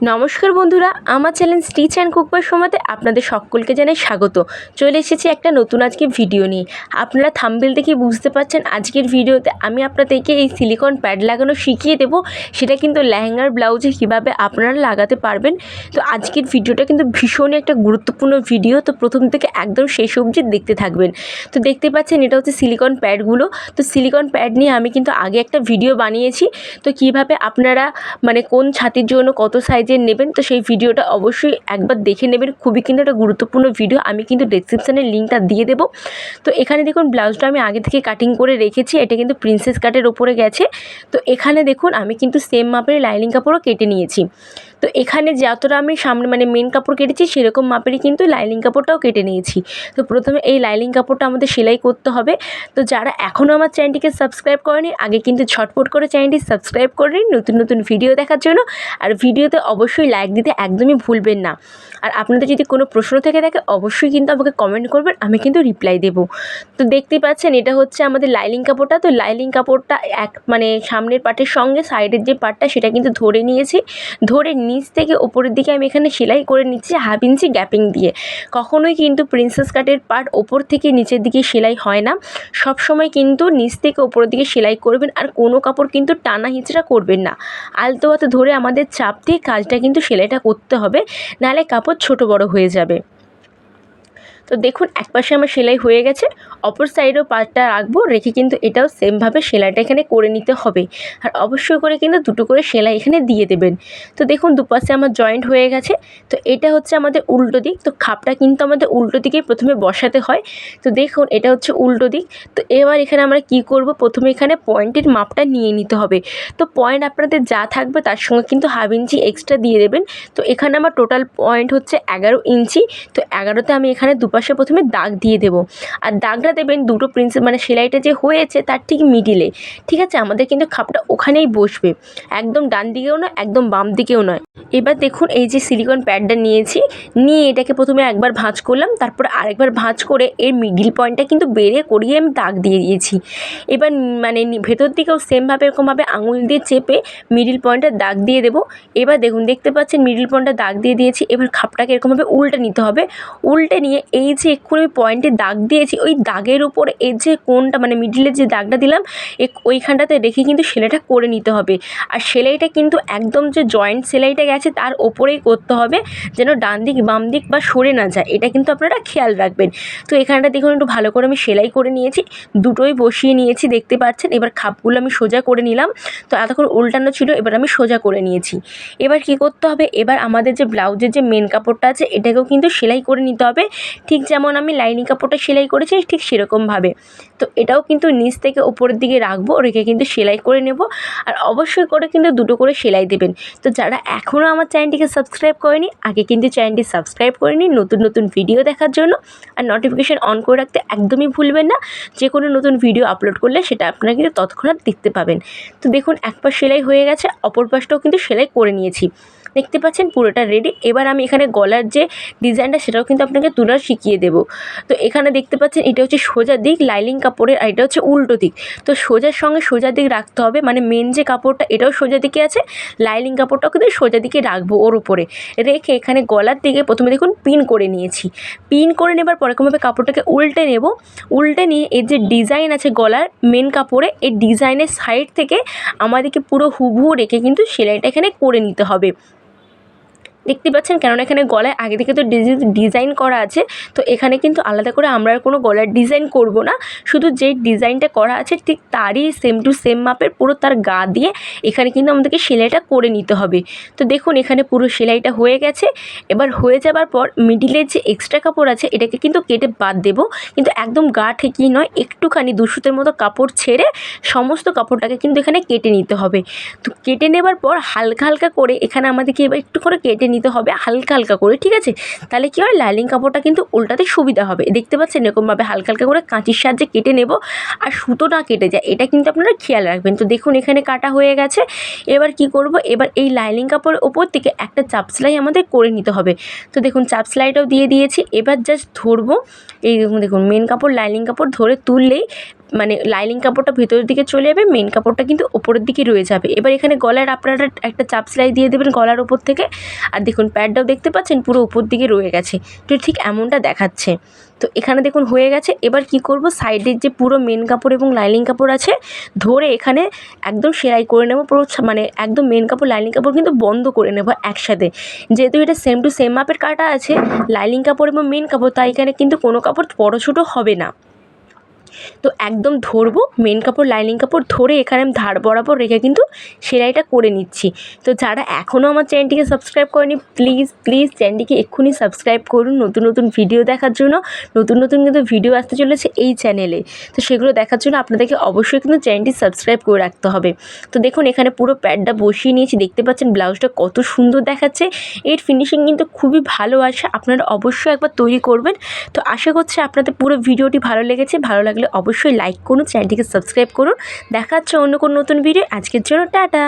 নমস্কার বন্ধুরা, আমার চ্যানেল স্টিচ অ্যান্ড কুকবার সময়তে আপনাদের সকলকে জানাই স্বাগত। চলে এসেছি একটা নতুন আজকে ভিডিও নিয়ে। আপনারা থাম্বেল দেখে বুঝতে পারছেন, আজকের ভিডিওতে আমি আপনাদেরকে এই সিলিকন প্যাড লাগানো শিখিয়ে দেবো। সেটা কিন্তু লেহেঙ্গার ব্লাউজে কীভাবে আপনারা লাগাতে পারবেন। তো আজকের ভিডিওটা কিন্তু ভীষণই একটা গুরুত্বপূর্ণ ভিডিও। তো প্রথম থেকে একদম শেষ অবধি দেখতে থাকবেন। তো দেখতে পাচ্ছেন, এটা হচ্ছে সিলিকন প্যাডগুলো। তো সিলিকন প্যাড নিয়ে আমি কিন্তু আগে একটা ভিডিও বানিয়েছি। তো কীভাবে আপনারা মানে কোন ছাতির জন্য, কত সাইজের নেবেন, তো সেই ভিডিওটা অবশ্যই একবার দেখে নেবেন। খুবই কিন্তু একটা গুরুত্বপূর্ণ ভিডিও। আমি কিন্তু ডেসক্রিপশানে লিঙ্কটা দিয়ে দেবো। তো এখানে দেখুন ব্লাউজটা আমি আগে থেকে কাটিং করে রেখেছি। এটা কিন্তু প্রিন্সেস কাটের ওপরে গেছে। তো এখানে দেখুন, আমি কিন্তু সেম মাপের লাইনিং কাপড়ও কেটে নিয়েছি। তো এখানে যতটা আমি সামনে মানে মেন কাপড় কেটেছি, সেরকম মাপেরই কিন্তু লাইনিং কাপড়টাও কেটে নিয়েছি। তো প্রথমে এই লাইনিং কাপড়টা আমাদের সেলাই করতে হবে। তো যারা এখনও আমার চ্যানেলটিকে সাবস্ক্রাইব করেনি, আগে কিন্তু ছটফট করে চ্যানেলটি সাবস্ক্রাইব করে নিন নতুন নতুন ভিডিও দেখার জন্য। আর ভিডিওতে অবশ্যই লাইক দিতে একদমই ভুলবেন না। আর আপনাদের যদি কোনো প্রশ্ন থেকে থাকে, অবশ্যই কিন্তু আমাকে কমেন্ট করবেন, আমি কিন্তু রিপ্লাই দেবো। তো দেখতেই পাচ্ছেন, এটা হচ্ছে আমাদের লাইলিং কাপড়টা। তো লাইলিং কাপড়টা এক মানে সামনের পার্টের সঙ্গে সাইডের যে পার্টটা সেটা কিন্তু ধরে নিয়েছি। ধরে নিচ থেকে ওপরের দিকে আমি এখানে সেলাই করে নিচ্ছি হাফ ইঞ্চি গ্যাপিং দিয়ে। কখনোই কিন্তু প্রিন্সেস কাটের পার্ট ওপর থেকে নিচের দিকে সেলাই হয় না। সব সময় কিন্তু নিচ থেকে ওপরের দিকে সেলাই করবেন আর কোনো কাপড় কিন্তু টানা হিঁচড়া করবেন না। আলতো হাতে ধরে আমাদের চাপ দিয়ে কাজটা কিন্তু সেলাইটা করতে হবে, নাহলে কাপড় ছোট বড় হয়ে যাবে। তো দেখুন, এক পাশে আমার সেলাই হয়ে গেছে। অপর সাইডেও পার্টটা রাখব, রেখে কিন্তু এটাও সেমভাবে সেলাইটা এখানে করে নিতে হবে। আর অবশ্যই করে কিন্তু দুটো করে সেলাই এখানে দিয়ে দেবেন। তো দেখুন, দুপাশে আমার জয়েন্ট হয়ে গেছে। তো এটা হচ্ছে আমাদের উল্টো দিক। তো খাপটা কিন্তু আমাদের উল্টো দিকেই প্রথমে বসাতে হয়। তো দেখুন, এটা হচ্ছে উল্টো দিক। তো এবার এখানে আমরা কি করব? প্রথমে এখানে পয়েন্টের মাপটা নিয়ে নিতে হবে। তো পয়েন্ট আপনাদের যা থাকবে তার সঙ্গে কিন্তু হাফ ইঞ্চি এক্সট্রা দিয়ে দেবেন। তো এখানে আমার টোটাল পয়েন্ট হচ্ছে এগারো ইঞ্চি। তো এগারোতে আমি এখানে দুপাশে প্রথমে দাগ দিয়ে দেবো। আর দাগটা দেবেন দুটো প্রিন্সেপ মানে সেলাইটা যে হয়েছে তার ঠিক মিডিলে। ঠিক আছে? আমাদের কিন্তু খাপটা ওখানেই বসবে। একদম ডান দিকেও নয়, একদম বাম দিকেও নয়। এবার দেখুন এই যে সিলিকন প্যাডটা নিয়েছি। নিয়ে এটাকে প্রথমে একবার ভাঁজ করলাম। তারপর আরেকবার ভাঁজ করে এর মিডিল পয়েন্টটা কিন্তু বেড়ে করিয়ে আমি দাগ দিয়ে দিয়েছি। এবার মানে ভেতর দিকেও সেমভাবে এরকমভাবে আঙুল দিয়ে চেপে মিডিল পয়েন্টটা দাগ দিয়ে দেবো। এবার দেখুন, দেখতে পাচ্ছেন মিডিল পয়েন্টটা দাগ দিয়ে দিয়েছি। এবার খাপটাকে এরকমভাবে উল্টে নিতে হবে। উল্টে নিয়ে এই যে এক্ষুনি পয়েন্টে দাগ দিয়েছি, ওই দাগের উপর এই যে কোনটা মানে মিডিলের যে দাগটা দিলাম ওইখানটাতে রেখে কিন্তু সেলাইটা করে নিতে হবে। আর সেলাইটা কিন্তু একদম যে জয়েন্ট সেলাইটা গেছে, তার ওপরেই করতে হবে, যেন ডান দিক, বাম দিক বা সরে না যায়। এটা কিন্তু আপনারা খেয়াল রাখবেন। তো এখানটা দেখুন, একটু ভালো করে আমি সেলাই করে নিয়েছি, দুটোই বসিয়ে নিয়েছি, দেখতে পাচ্ছেন? এবার খাপগুলো আমি সোজা করে নিলাম। তো এতক্ষণ উল্টানো ছিল, এবার আমি সোজা করে নিয়েছি। এবার কি করতে হবে? এবার আমাদের যে ব্লাউজের যে মেন কাপড়টা আছে, এটাকেও কিন্তু সেলাই করে নিতে হবে। ঠিক যেমন আমি লাইনিং কাপড়টা সেলাই করেছি, ঠিক সেরকমভাবে তো এটাও কিন্তু নিচ থেকে ওপরের দিকে রাখব, রেখে কিন্তু সেলাই করে নেব। আর অবশ্যই করে কিন্তু দুটো করে সেলাই দেবেন। তো যারা এখনও আমার চ্যানেলটিকে সাবস্ক্রাইব করেনি, আগে কিন্তু চ্যানেলটি সাবস্ক্রাইব করে নিন নতুন নতুন ভিডিও দেখার জন্য। আর নোটিফিকেশান অন করে রাখতে একদমই ভুলবেন না। যে কোনো নতুন ভিডিও আপলোড করলে সেটা আপনারা কিন্তু তৎক্ষণাৎ দেখতে পাবেন। তো দেখুন এক পাশ সেলাই হয়ে গেছে, অপর পাশটাও কিন্তু সেলাই করে নিয়েছি। দেখতে পাচ্ছেন পুরোটা রেডি এবার আমি এখানে গলার যে ডিজাইনটা সেটাও কিন্তু আপনাকে তোলার শিখিয়ে দেবো। তো এখানে দেখতে পাচ্ছেন এটা হচ্ছে সোজা দিক, লাইলিং কাপড়ের, আর এটা হচ্ছে উল্টো দিক। তো সোজার সঙ্গে সোজা দিক রাখতে হবে মানে মেন যে কাপড়টা, এটাও সোজা দিকে আছে, লাইলিং কাপড়টাও কিন্তু সোজা দিকে রাখব ওর উপরে। রেখে এখানে গলার দিকে প্রথমে দেখুন পিন করে নিয়েছি। পিন করে নেবার পরে কাপড়টাকে উল্টে নেব। উল্টে নিয়ে এর যে ডিজাইন আছে গলার মেন কাপড়ে এই ডিজাইনের সাইড থেকে আমাদেরকে পুরো হুবহু রেখে কিন্তু সেলাইটা এখানে করে নিতে হবে। দেখতে পাচ্ছেন? কেননা এখানে গলায় আগে থেকে তো ডিজি- ডিজাইন করা আছে। তো এখানে কিন্তু আলাদা করে আমরা আর কোনো গলার ডিজাইন করব না। শুধু যেই ডিজাইনটা করা আছে ঠিক তারই সেম টু সেম মাপের পুরো তার গা দিয়ে এখানে কিন্তু আমাদেরকে সেলাইটা করে নিতে হবে। তো দেখুন, এখানে পুরো সেলাইটা হয়ে গেছে। এবার হয়ে যাবার পর মিডিলের যে এক্সট্রা কাপড় আছে, এটাকে কিন্তু কেটে বাদ দেবো। কিন্তু একদম গা ঠেকিয়ে নয়, একটুখানি দুশুতের মতো কাপড় ছেড়ে সমস্ত কাপড়টাকে কিন্তু এখানে কেটে নিতে হবে। তো কেটে নেবার পর হালকা হালকা করে এখানে আমাদেরকে এবার একটু করে কেটে নিতে হবে হালকা হালকা করে, ঠিক আছে? তাহলে কী হয়? লাইলিং কাপড়টা কিন্তু উল্টাতে সুবিধা হবে। দেখতে পাচ্ছেন এরকমভাবে হালকা হালকা করে কাঁচির সাহায্যে কেটে নেব আর সুতো না কেটে যায়। এটা কিন্তু আপনারা খেয়াল রাখবেন। তো দেখুন, এখানে কাটা হয়ে গেছে। এবার কি করব? এবার এই লাইলিং কাপড়ের ওপর থেকে একটা চাপ সেলাই আমাদের করে নিতে হবে। তো দেখুন, চাপ সেলাইটাও দিয়ে দিয়েছি। এবার জাস্ট ধরবো। এই দেখুন দেখুন মেন কাপড় লাইনিং কাপড় ধরে তুললেই মানে লাইনিং কাপড়টা ভেতরের দিকে চলে যাবে মেন কাপড়টা কিন্তু ওপরের দিকে রয়ে যাবে। এবার এখানে গলার আপনারা একটা চাপ সেলাই দিয়ে দেবেন গলার ওপর থেকে। আর দেখুন প্যাডটাও দেখতে পাচ্ছেন, পুরো উপর দিকে রয়ে গেছে। তো ঠিক এমনটা দেখাচ্ছে। তো এখানে দেখুন, হয়ে গেছে। এবার কি করব? সাইডের যে পুরো মেন কাপড় এবং লাইনিং কাপড় আছে, ধরে এখানে একদম সেলাই করে নেব। পুরো মানে একদম মেন কাপড় লাইনিং কাপড় কিন্তু বন্ধ করে নেব একসাথে। যেহেতু এটা সেম টু সেম মাপের কাটা আছে লাইনিং কাপড় এবং মেন কাপড়, তাই এখানে কিন্তু কোনো কাপড় বড় ছোটো হবে না। তো একদম ধরবো মেন কাপড় লাইনিং কাপড় ধরে এখানে আমি ধার বরাবর রেখে কিন্তু সেলাইটা করে নিচ্ছি। তো যারা এখনও আমার চ্যানেলটিকে সাবস্ক্রাইব করেনি প্লিজ প্লিজ চ্যানেলটিকে এক্ষুনি সাবস্ক্রাইব করুন। নতুন নতুন ভিডিও দেখার জন্য, নতুন নতুন কিন্তু ভিডিও আসতে চলেছে এই চ্যানেলে তো সেগুলো দেখার জন্য আপনাদেরকে অবশ্যই কিন্তু চ্যানেলটি সাবস্ক্রাইব করে রাখতে হবে। তো দেখুন, এখানে পুরো প্যাডটা বসিয়ে নিয়েছি। দেখতে পাচ্ছেন ব্লাউজটা কত সুন্দর দেখাচ্ছে। এর ফিনিশিং কিন্তু খুবই ভালো আছে আপনারা অবশ্যই একবার তৈরি করবেন। তো আশা করছি আপনাদের পুরো ভিডিওটি ভালো লেগেছে। ভালো লাগলে অবশ্যই লাইক করুন চ্যানেলটিকে সাবস্ক্রাইব করুন। দেখা হচ্ছে অন্য কোনো নতুন ভিডিও আজকের জন্য টাটা।